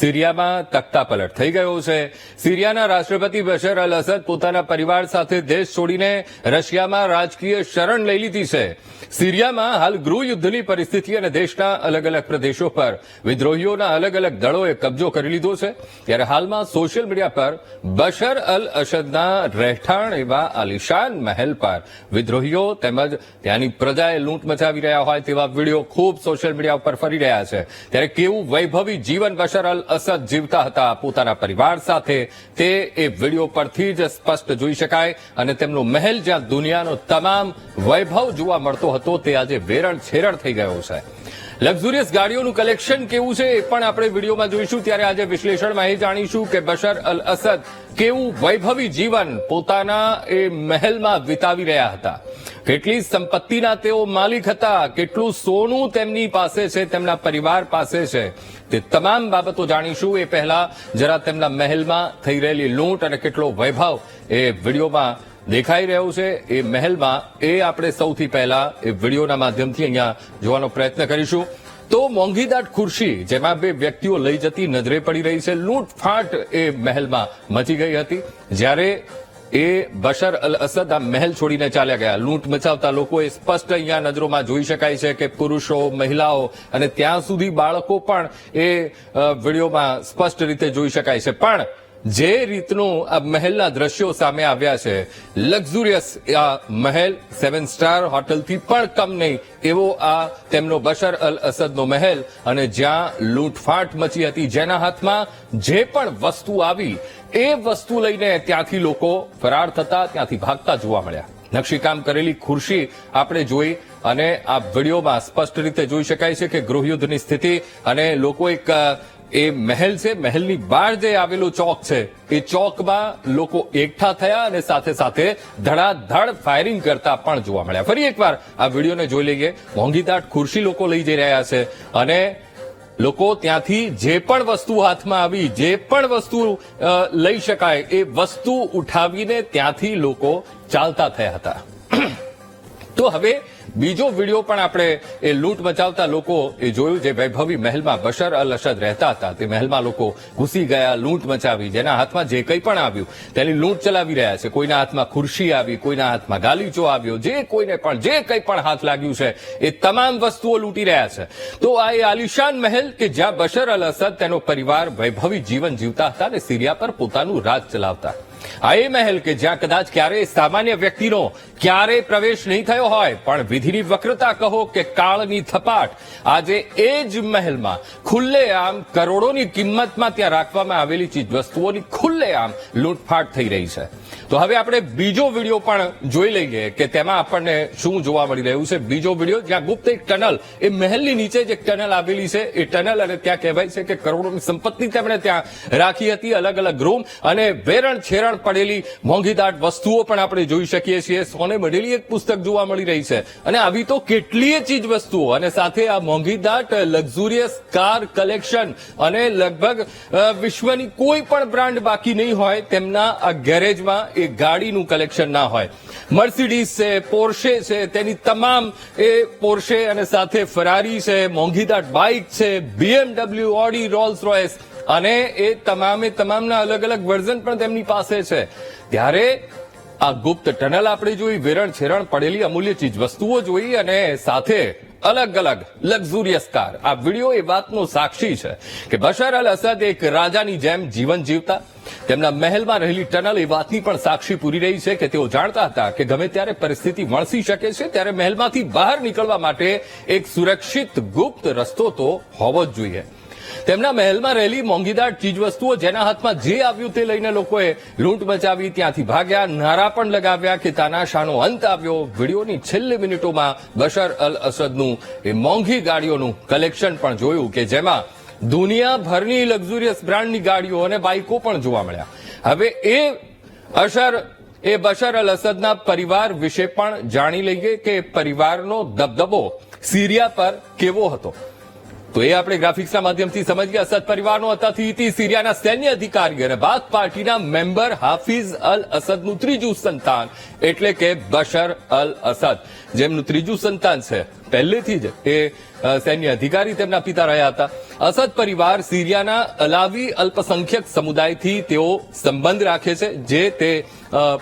સિરિયામાં તખ્તાપલટ થઈ ગયો છે. સિરિયાના રાષ્ટ્રપતિ બશર અલ અસદ પોતાના પરિવાર સાથે દેશ છોડીને રશિયામાં રાજકીય શરણ લઈ લીધી છે. સિરિયામાં હાલ ગૃહયુદ્ધની પરિસ્થિતિ અને દેશના અલગ અલગ પ્રદેશો પર વિદ્રોહીઓના અલગ અલગ દળોએ કબજો કરી લીધો છે. ત્યારે હાલમાં સોશિયલ મીડિયા પર બશર અલ અસદના રહેઠાણ એવા આલિશાન મહેલ પર વિદ્રોહીઓ તેમજ ત્યાંની પ્રજાએ લૂંટ મચાવી રહ્યા હોય તેવા વીડિયો ખૂબ સોશિયલ મીડિયા ઉપર ફરી રહ્યા છે. ત્યારે કેવું વૈભવી જીવન બશર અલ અસદ જીવતા હતા પોતાના પરિવાર સાથે. તે એ વીડિયો પરથી જ સ્પષ્ટ જોઈ શકાય અને તેમનો મહેલ જ્યાં દુનિયાનો તમામ વૈભવ જોવા મળતો હતો તે આજે વેરણ છેરણ થઈ ગયો છે. લક્ઝુરિયસ ગાડીઓનું કલેક્શન કેવું છે એ પણ આપણે વિડીયોમાં જોઈશું. ત્યારે આજે વિશ્લેષણમાં એ જાણીશું કે બશર અલ અસદ કેવું વૈભવી જીવન પોતાના એ મહેલમાં વિતાવી રહ્યા હતા. કેટલી સંપત્તિના તેઓ માલિક હતા, કેટલું સોનું તેમની પાસે છે, તેમના પરિવાર પાસે છે. તે તમામ બાબતો જાણીશું. એ પહેલા જરા તેમના મહેલમાં થઈ રહેલી લૂંટ અને કેટલો વૈભવ એ વિડીયોમાં દેખાઈ રહ્યો છે. એ મહેલમાં એ આપણે સૌથી પહેલા એ વિડીયોના માધ્યમથી અહીંયા જોવાનો પ્રયત્ન કરીશું. તો મોંઘીદાટ ખુરશી, જેમાં બે વ્યક્તિઓ લઈ જતી નજરે પડી રહી છે. લૂંટફાટ એ મહેલમાં મચી ગઈ હતી. જ્યારે એ બશર અલ અસદ આ મહેલ છોડીને ચાલ્યા ગયા. લૂંટ મચાવતા લોકો એ સ્પષ્ટ અહીંયા નજરોમાં જોઈ શકાય છે કે પુરુષો, મહિલાઓ અને ત્યાં સુધી બાળકો પણ એ વિડીયોમાં સ્પષ્ટ રીતે જોઈ શકાય છે. પણ જે રીતનું આ મહેલના દ્રશ્યો સામે આવ્યા છે, લક્ઝુરિયસ આ મહેલ સેવન સ્ટાર હોટલથી પણ કમ નહીં, એવો આ તેમનો બશર અલ અસદનો મહેલ અને જ્યાં લૂંટફાટ મચી હતી જેના હાથમાં જે પણ વસ્તુ આવી, એ વસ્તુ લઈને ત્યાંથી લોકો ફરાર થતા, ત્યાંથી ભાગતા જોવા મળ્યા. નકશીકામ કરેલી ખુરશી આપણે જોઈ અને આ વિડીયોમાં સ્પષ્ટ રીતે જોઈ શકાય છે કે ગૃહયુદ્ધની સ્થિતિ અને લોકો એક એ મહેલ છે, મહેલની બહાર જે આવેલો ચોક છે, એ ચોકમાં લોકો એકઠા થયા અને સાથે સાથે ધડાધડ ફાયરિંગ કરતા પણ જોવા મળ્યા. ફરી એકવાર આ વિડીયોને જોઈ લઈએ. મોંઘીદાટ ખુરશી લોકો લઈ જઈ રહ્યા છે અને લોકો ત્યાંથી જે પણ વસ્તુ હાથમાં આવી, જે પણ વસ્તુ લઈ શકાય, એ વસ્તુ ઉઠાવીને ત્યાંથી લોકો ચાલતા થયા હતા. તો હવે બીજો વીડિયો પણ આપણે એ લૂંટ મચાવતા લોકો એ જોયું જે વૈભવી મહેલમાં બશર અલ અસદ રહેતા હતા. તે મહેલમાં લોકો ઘૂસી ગયા, લૂંટ મચાવી, જેના હાથમાં જે કંઈ પણ આવ્યું, તેની લૂંટ ચલાવી રહ્યા છે. કોઈના હાથમાં ખુરશી આવી, કોઈના હાથમાં ગાલીચો આવ્યો, જે કોઈને પણ, જે કંઈ પણ હાથ લાગ્યું છે, એ તમામ વસ્તુઓ લૂંટી રહ્યા છે. તો આ એ આલિશાન મહેલ કે જ્યાં બશર અલ અસદ તેનો પરિવાર વૈભવી જીવન જીવતા હતા અને સિરિયા પર પોતાનું રાજ ચલાવતા. આ એ મહેલ કે જ્યાં કદાચ ક્યારેય સામાન્ય વ્યક્તિનો ક્યારેય પ્રવેશ નહીં થયો હોય, પણ વિધિની વક્રતા કહો કે કાળની થપાટ આજે એ જ મહેલમાં ખુલ્લે આમ કરોડોની કિંમતમાં ત્યાં રાખવામાં આવેલી ચીજ વસ્તુઓની ખુલ્લે આમ લૂંટફાટ થઈ રહી છે. તો હવે આપણે બીજો વીડિયો પણ જોઈ લઈએ કે તેમાં આપણને શું જોવા મળી રહ્યું છે. બીજો વીડિયો જ્યાં ગુપ્ત એક ટનલ, એ મહેલની નીચે જે ટનલ આવેલી છે. એ ટનલ અને ત્યાં કહેવાય છે કે કરોડોની સંપત્તિ તેમણે ત્યાં રાખી હતી અલગ અલગ રૂમ અને વેરણ છેરણ પડેલી મોંઘીદાટ વસ્તુઓ પણ આપણે જોઈ શકીએ છીએ. સોને મળેલી એક પુસ્તક જોવા મળી રહી છે. અને આવી તો કેટલીય ચીજ વસ્તુઓ. અને સાથે આ મોંઘીદાટ, લક્ઝુરિયસ કાર કલેક્શન અને લગભગ વિશ્વની કોઈ પણ બ્રાન્ડ બાકી નહીં હોય, તેમના આ ગેરેજમાં એ ગાડીનું કલેક્શન ના હોય. મર્સિડીઝ છે, પોર્શે છે, તેની તમામ એ પોર્શે અને સાથે ફરારી છે, મોંઘીદાટ બાઇક છે, બીએમડબલ્યુ, ઓડી, રોલ્સ રોયસ અને એ તમામે તમામના અલગ અલગ વર્ઝન પણ તેમની પાસે છે. ત્યારે આ ગુપ્ત ટનલ આપણે જોઈ, વેરણ છેરણ પડેલી અમૂલ્ય ચીજ વસ્તુઓ જોઈ અને સાથે અલગ અલગ લક્ઝુરિયસ કાર આ વીડિયો એ વાતનો સાક્ષી છે કે બશર અલ અસદ એક રાજાની જેમ જીવન જીવતા. તેમના મહેલમાં રહેલી ટનલ એ વાતની પણ સાક્ષી પૂરી રહી છે કે તેઓ જાણતા હતા કે ગમે ત્યારે પરિસ્થિતિ વણસી શકે છે, ત્યારે મહેલમાંથી બહાર નીકળવા માટે એક સુરક્ષિત ગુપ્ત રસ્તો તો હોવો જ જોઈએ. તેમના મહેલમાં રહેલી મોંઘીદાર ચીજવસ્તુઓ જેના હાથમાં જે આવ્યું તે લઈને લોકોએ લૂંટ મચાવી ત્યાંથી ભાગ્યા, નારા પણ લગાવ્યા કે તાનાશાનો અંત આવ્યો. વિડીયોની છેલ્લી મિનિટોમાં બશર અલ અસદનું એ મોંઘી ગાડીઓનું કલેક્શન પણ જોયું કે જેમાં દુનિયાભરની લક્ઝુરિયસ બ્રાન્ડની ગાડીઓ અને બાઇકો પણ જોવા મળ્યા. હવે એ અસર એ બશર અલ અસદના પરિવાર વિશે પણ જાણી લઈએ કે પરિવારનો દબદબો સીરિયા પર કેવો હતો. તો એ આપણે ગ્રાફિક્સના માધ્યમથી સમજીએ. અસદ પરિવારનો અતાથી સિરિયાના સૈન્ય અધિકારી અને બાદ પાર્ટીના મેમ્બર હાફિઝ અલ અસદનું ત્રીજું સંતાન. એટલે કે બશર અલ અસદ. જેમનું ત્રીજું સંતાન છે. પહેલેથી જ એ સૈન્ય અધિકારી તેમના પિતા રહ્યા હતા. અસદ પરિવાર સિરિયાના અલાવી અલ્પસંખ્યક સમુદાયથી તેઓ સંબંધ રાખે છે. જે તે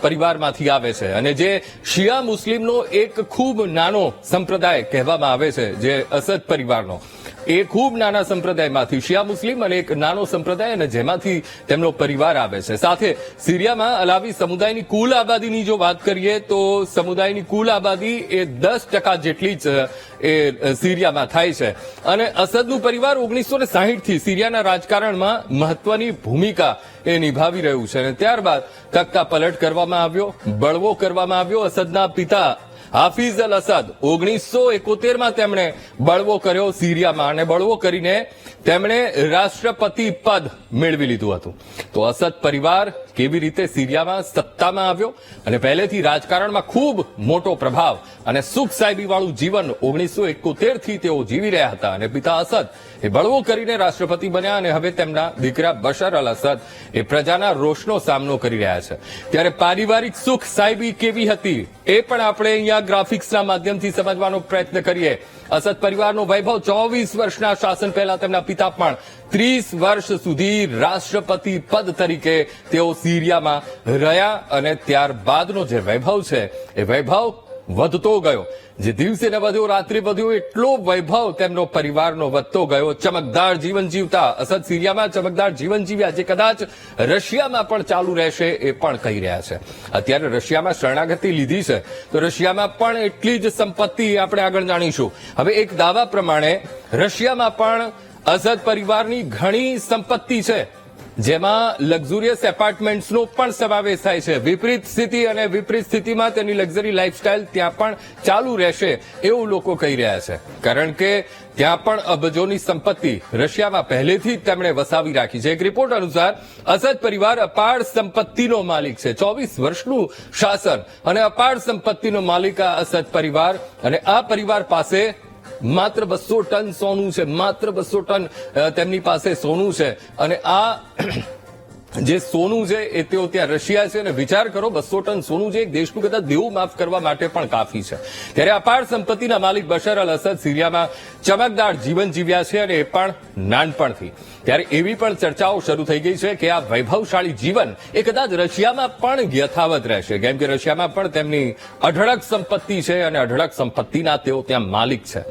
પરિવારમાંથી આવે છે. અને જે શિયા મુસ્લિમનો એક ખૂબ નાનો સંપ્રદાય કહેવામાં આવે છે, જે અસદ પરિવારનો. એ ખૂબ નાના સંપ્રદાયમાંથી શિયા મુસ્લિમ અને એક નાનો સંપ્રદાય અને જેમાંથી તેમનો પરિવાર આવે છે. સાથે સિરિયામાં અલાવી સમુદાયની કુલ આબાદીની જો વાત કરીએ, તો સમુદાયની કુલ આબાદી એ દસ ટકા જેટલી જ એ સિરિયામાં થાય છે. અને અસદનું પરિવાર ઓગણીસો ને સાહીઠથી સિરિયાના રાજકારણમાં મહત્વની ભૂમિકા એ નિભાવી રહ્યું છે. અને ત્યારબાદ તખ્તા પલટ કરવામાં આવ્યો, બળવો કરવામાં આવ્યો અસદના પિતા હાફિઝ અલ અસદ. ઓગણીસો એકોતેરમાં તેમણે બળવો કર્યો સિરિયામાં અને બળવો કરીને તેમણે રાષ્ટ્રપતિ પદ મેળવી લીધું હતું. તો અસદ પરિવાર કેવી રીતે સિરિયામાં સત્તામાં આવ્યો? અને પહેલેથી રાજકારણમાં ખૂબ મોટો પ્રભાવ અને સુખ સાહેબી વાળું જીવન ઓગણીસો એકોતેરથી તેઓ જીવી રહ્યા હતા. અને પિતા અસદ એ બળવો કરીને રાષ્ટ્રપતિ બન્યા અને હવે તેમના દીકરા બશર અલ અસદ એ પ્રજાના રોષનો સામનો કરી રહ્યા છે. ત્યારે પારિવારિક સુખ સાહેબી કેવી હતી એ પણ આપણે અહીંયા ગ્રાફિક્સના માધ્યમથી સમજવાનો પ્રયત્ન કરીએ. અસદ પરિવારનો વૈભવ ચોવીસ વર્ષના શાસન પહેલા તેમના પિતા પણ ત્રીસ વર્ષ સુધી રાષ્ટ્રપતિ પદ તરીકે તેઓ સિરિયામાં રહ્યા અને ત્યારબાદનો જે વૈભવ છે, એ વૈભવ વધતો ગયો. જે દિવસે ને વધ્યો, રાત્રે વધ્યો, એટલો વૈભવ તેમનો પરિવારનો વધતો ગયો. ચમકદાર જીવન જીવતા, અસદ સિરિયામાં ચમકદાર જીવન જીવ્યા જે કદાચ રશિયામાં પણ ચાલુ રહેશે એ પણ કહી રહ્યા છે. અત્યારે રશિયામાં શરણાગતિ લીધી છે. તો રશિયામાં પણ એટલી જ સંપત્તિ આપણે આગળ જાણીશું. હવે એક દાવા પ્રમાણે રશિયામાં પણ અસદ પરિવારની ઘણી સંપત્તિ છે, જેમાં લક્ઝુરિયસ એપાર્ટમેન્ટ્સનો પણ સમાવેશ થાય છે. વિપરીત સ્થિતિ અને વિપરીત સ્થિતિમાં તેની લક્ઝરી લાઇફસ્ટાઇલ ત્યાં પણ ચાલુ રહેશે એવું લોકો કહી રહ્યા છે. કારણ કે ત્યાં પણ અબજોની સંપત્તિ રશિયામાં પહેલેથી જ તેમણે વસાવી રાખી છે. એક રિપોર્ટ અનુસાર અસદ પરિવાર અપાર સંપત્તિનો માલિક છે. ચોવીસ વર્ષનું શાસન અને અપાર સંપત્તિનો માલિક આ અસદ પરિવાર અને આ પરિવાર પાસે માત્ર બસો ટન સોનું છે માત્ર બસો ટન તેમની પાસે સોનું છે. અને આ જે સોનું છે એ તેઓ ત્યાં રશિયા છે અને વિચાર કરો, બસો ટન સોનું છે, એક દેશનું કદાચ દેવું માફ કરવા માટે પણ કાફી છે. ત્યારે અપાર સંપત્તિના માલિક બશર અલ અસદ સિરિયામાં ચમકદાર જીવન જીવ્યા છે અને એ પણ નાનપણથી. ત્યારે એવી પણ ચર્ચાઓ શરૂ થઈ ગઈ છે કે આ વૈભવશાળી જીવન એ કદાચ રશિયામાં પણ યથાવત રહેશે. કેમ કે રશિયામાં પણ તેમની અઢળક સંપત્તિ છે અને અઢળક સંપત્તિના તેઓ ત્યાં માલિક છે.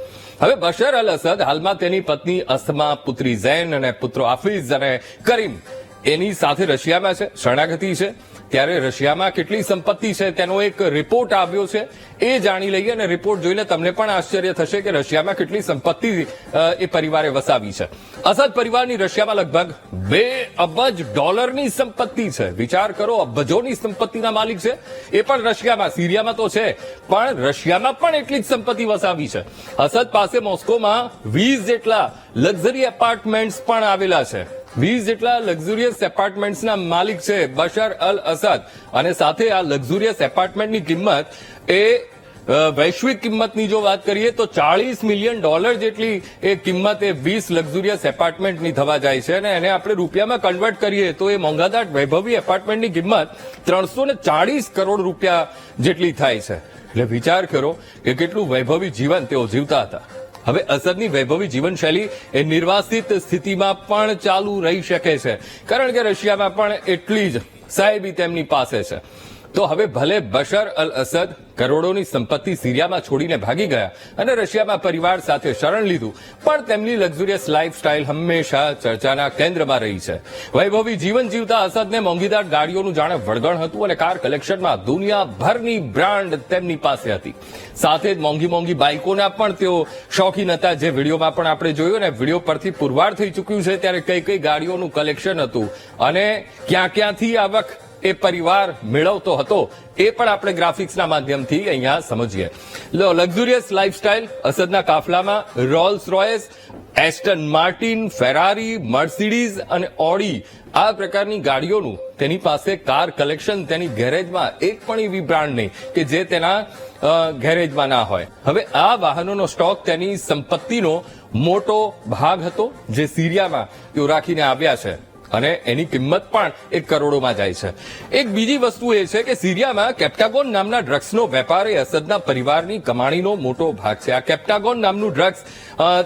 હવે બશર અલ અસદ હાલમાં તેની પત્ની અસ્થમા પુત્રી ઝૈન અને પુત્રો આફિઝ અને કરીમ એની સાથે રશિયામાં છે, શરણાગતિ છે. ત્યારે રશિયામાં કેટલી સંપત્તિ છે તેનો એક રિપોર્ટ આવ્યો છે. એ જાણી લઈએ અને રિપોર્ટ જોઈને તમને પણ આશ્ચર્ય થશે કે રશિયામાં કેટલી સંપત્તિ એ પરિવારે વસાવી છે. અસદ પરિવારની રશિયામાં લગભગ બે અબજ ડોલરની સંપત્તિ છે. વિચાર કરો, અબજોની સંપત્તિના માલિક છે. એ પણ રશિયામાં, સિરિયામાં તો છે. પણ રશિયામાં પણ એટલી જ સંપત્તિ વસાવી છે. અસદ પાસે મોસ્કોમાં વીસ જેટલા લક્ઝરી એપાર્ટમેન્ટ્સ પણ આવેલા છે. વીસ જેટલા લક્ઝુરિયસ એપાર્ટમેન્ટ્સના માલિક છે બશર અલ અસદ. અને સાથે આ લક્ઝુરિયસ એપાર્ટમેન્ટની કિંમત એ વૈશ્વિક કિંમતની જો વાત કરીએ તો ચાળીસ મિલિયન ડોલર જેટલી એ કિંમત એ વીસ લક્ઝુરિયસ એપાર્ટમેન્ટની થવા જાય છે અને એને આપણે રૂપિયામાં કન્વર્ટ કરીએ તો એ મોંઘાદાટ વૈભવી એપાર્ટમેન્ટની કિંમત ત્રણસો ને ચાળીસ કરોડ રૂપિયા જેટલી થાય છે. એટલે વિચાર કરો કે કેટલું વૈભવી જીવન તેઓ જીવતા હતા. હવે અસદની વૈભવી જીવનશૈલી એ નિર્વાસિત સ્થિતિમાં પણ ચાલુ રહી શકે છે. કારણ કે રશિયામાં પણ એટલી જ સાહેબી તેમની પાસે છે. તો હવે ભલે બશર અલ અસદ કરોડોની સંપત્તિ સિરિયામાં છોડીને ભાગી ગયા અને રશિયામાં પરિવાર સાથે શરણ લીધું, પણ તેમની લક્ઝુરિયસ લાઇફસ્ટાઇલ હંમેશા ચર્ચાના કેન્દ્રમાં રહી છે. વૈભવી જીવન જીવતા અસદને મોંઘીદાર ગાડીઓનું જાણે વળગણ હતું અને કાર કલેક્શનમાં દુનિયાભરની બ્રાન્ડ તેમની પાસે હતી. સાથે જ મોંઘી મોંઘી બાઇકોના પણ તેઓ શોખીન હતા, જે વિડીયોમાં પણ આપણે જોયું ને વીડિયો પરથી પુરવાર થઈ ચૂક્યું છે, ત્યારે કઈ કઈ ગાડીઓનું કલેક્શન હતું અને ક્યાં ક્યાંથી આવક એ પરિવાર મેળવતો હતો. એ પણ આપણે ગ્રાફિક્સના માધ્યમથી અહીંયા સમજીએ. લક્ઝુરિયસ લાઇફસ્ટાઇલ અસદના કાફલામાં Rolls Royce, Aston Martin, Ferrari, Mercedes અને ઓડી આ પ્રકારની ગાડીઓનું તેની પાસે કાર કલેક્શન તેની ગેરેજમાં એક પણ એવી બ્રાન્ડ નહીં કે જે તેના ગેરેજમાં ના હોય. હવે આ વાહનોનો સ્ટોક તેની સંપત્તિનો મોટો ભાગ હતો જે સિરિયામાં તેઓ રાખીને આવ્યા છે. અને એની કિંમત પણ એક કરોડોમાં જાય છે. એક બીજી વસ્તુ એ છે કે સિરિયામાં કેપ્ટાગોન નામના ડ્રગ્સનો વેપાર એ અસદના પરિવારની કમાણીનો મોટો ભાગ છે. આ કેપ્ટાગોન નામનું ડ્રગ્સ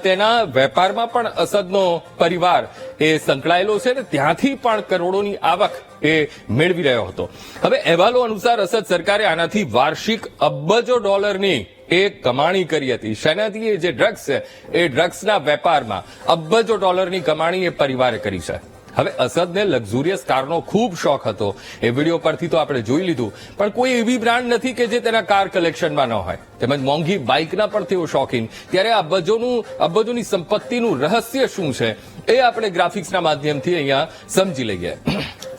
તેના વેપારમાં પણ અસદનો પરિવાર એ સંકળાયેલો છે ને ત્યાંથી પણ કરોડોની આવક એ મેળવી રહ્યો હતો. હવે અહેવાલો અનુસાર અસદ સરકારે આનાથી વાર્ષિક અબજો ડોલરની એ કમાણી કરી હતી. શેનાથી એ જે ડ્રગ્સ છે, એ ડ્રગ્સના વેપારમાં અબજો ડોલરની કમાણી એ પરિવારે કરી છે. હવે અસદને લક્ઝુરિયસ કારનો ખૂબ શોખ હતો. એ વીડિયો પરથી તો આપણે જોઈ લીધું. પણ કોઈ એવી બ્રાન્ડ નથી કે જે તેના કાર કલેક્શનમાં ન હોય. તેમજ મોંઘી બાઇકના પણ તેઓ શોખીન. ત્યારે અબજોનું અબજોની સંપત્તિનું રહસ્ય શું છે? એ આપણે ગ્રાફિક્સના માધ્યમથી અહીંયા સમજી લઈએ.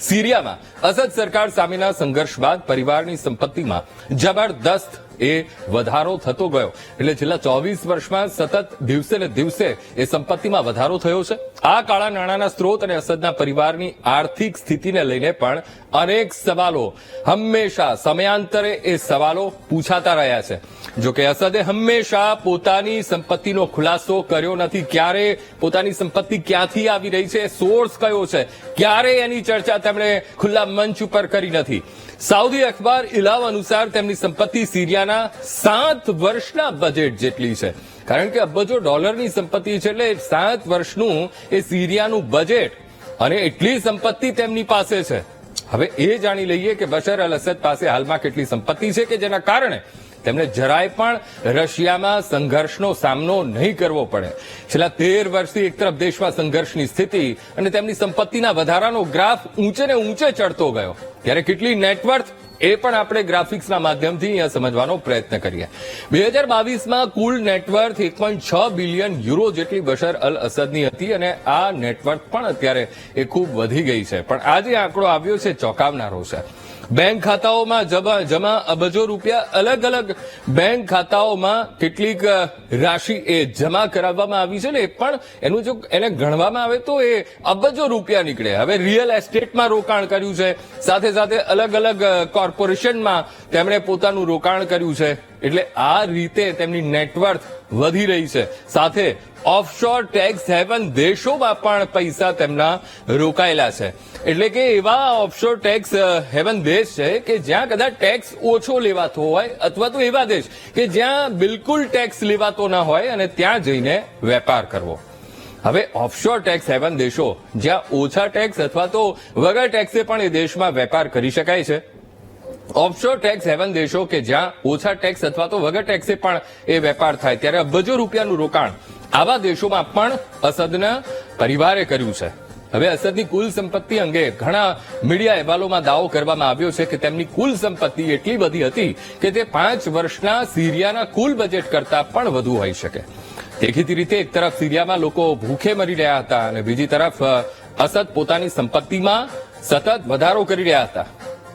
સિરિયામાં અસદ સરકાર સામેના સંઘર્ષ બાદ પરિવારની સંપત્તિમાં જબરદસ્ત એ વધારો થતો ગયો. એટલે છેલ્લા ચોવીસ વર્ષમાં સતત દિવસે ને દિવસે એ સંપત્તિમાં વધારો થયો છે. આ કાળા નાણાંના સ્ત્રોત અને અસદના પરિવારની આર્થિક સ્થિતિને લઈને પણ અનેક સવાલો હંમેશા સમયાંતરે એ સવાલો પૂછાતા રહ્યા છે. જો કે અસદે હંમેશા પોતાની સંપત્તિનો ખુલાસો કર્યો નથી. ક્યારે પોતાની સંપત્તિ ક્યાંથી આવી રહી છે? સોર્સ કયો છે? ક્યારે એની ચર્ચા તેમણે ખુલ્લા મંચ ઉપર કરી નથી? સાઉદી અખબાર ઇલાવ અનુસાર તેમની સંપત્તિ સિરિયાના સાત વર્ષના બજેટ જેટલી છે. કારણ કે અબજો ડોલરની સંપત્તિ છે એટલે સાત વર્ષનું એ સિરિયાનું બજેટ અને એટલી સંપત્તિ તેમની પાસે છે. હવે એ જાણી લઈએ કે બશર અલ અસદ પાસે હાલમાં કેટલી સંપત્તિ છે કે જેના કારણે તેમને જરાય પણ રશિયામાં સંઘર્ષનો સામનો નહીં કરવો પડે. છેલ્લા તેર વર્ષથી એક તરફ દેશમાં સંઘર્ષની સ્થિતિ અને તેમની સંપત્તિના વધારાનો ગ્રાફ ઊંચે ને ઊંચે ચડતો ગયો. ત્યારે કેટલી નેટવર્થ એ પણ આપણે ગ્રાફિક્સના માધ્યમથી અહીંયા સમજવાનો પ્રયત્ન કરીએ. બે હજાર બાવીસમાં કુલ નેટવર્થ એક પોઈન્ટ છ બિલિયન યુરો જેટલી બશર અલ અસદની હતી અને આ નેટવર્થ પણ અત્યારે એ ખૂબ વધી ગઈ છે. પણ આ જે આંકડો આવ્યો છે ચોંકાવનારો છે. બેંક ખાતાઓમાં જમા જમા અબજો રૂપિયા અલગ અલગ બેંક ખાતાઓમાં કેટલીક રાશિ એ જમા કરાવવામાં આવી છે ને, પણ એનું જો એને ગણવામાં આવે તો એ અબજો રૂપિયા નીકળે. હવે રિયલ એસ્ટેટમાં રોકાણ કર્યું છે. સાથે સાથે અલગ અલગ કોર્પોરેશનમાં તેમણે પોતાનું રોકાણ કર્યું છે. એટલે આ રીતે તેમની નેટવર્થ વધી રહી છે. સાથે ઓફશોર ટેક્સ હેવન દેશોમાં પણ પૈસા તેમના રોકાયેલા છે. એટલે કે એવા ઓફશોર ટેક્સ હેવન દેશ છે કે જ્યાં કદાચ ટેક્સ ઓછો લેવાતો હોય અથવા તો એવા દેશ કે જ્યાં બિલકુલ ટેક્સ લેવાતો ના હોય અને ત્યાં જઈને વેપાર કરવો. હવે ઓફશોર ટેક્સ હેવન દેશો જ્યાં ઓછા ટેક્સ અથવા તો વગર ટેક્સે પણ એ દેશમાં વેપાર કરી શકાય છે. ઓફશોર ટેક્સ હેવન દેશો કે જ્યાં ઓછા ટેક્સ અથવા તો વગર ટેક્સે પણ એ વેપાર થાય ત્યારે અબજો રૂપિયાનું રોકાણ આવા દેશોમાં પણ અસદના પરિવારે કર્યું છે. હવે અસદની કુલ સંપત્તિ અંગે ઘણા મીડિયા અહેવાલોમાં દાવો કરવામાં આવ્યો છે કે તેમની કુલ સંપત્તિ એટલી બધી હતી કે તે પાંચ વર્ષના સિરિયાના કુલ બજેટ કરતા પણ વધુ હોઈ શકે. દેખીતી રીતે એક તરફ સિરિયામાં લોકો ભૂખે મરી રહ્યા હતા અને બીજી તરફ અસદ પોતાની સંપત્તિમાં સતત વધારો કરી રહ્યા હતા.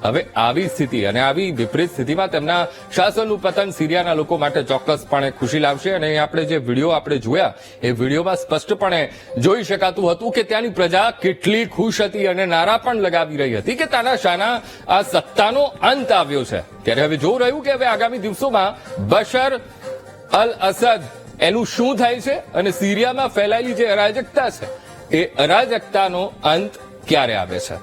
હવે આવી સ્થિતિ અને આવી વિપરીત સ્થિતિમાં તેમના શાસનનું પતન સિરિયાના લોકો માટે ચોક્કસપણે ખુશી લાવશે અને આપણે જે વીડિયો આપણે જોયા, એ વિડીયોમાં સ્પષ્ટપણે જોઈ શકાતું હતું કે ત્યાંની પ્રજા કેટલી ખુશ હતી અને નારા પણ લગાવી રહી હતી કે તાનાશાના આ સત્તાનો અંત આવ્યો છે. ત્યારે હવે જોવું રહ્યું કે હવે આગામી દિવસોમાં બશર અલ અસદ એનું શું થાય છે અને સિરિયામાં ફેલાયેલી જે અરાજકતા છે, એ અરાજકતાનો અંત ક્યારે આવે છે?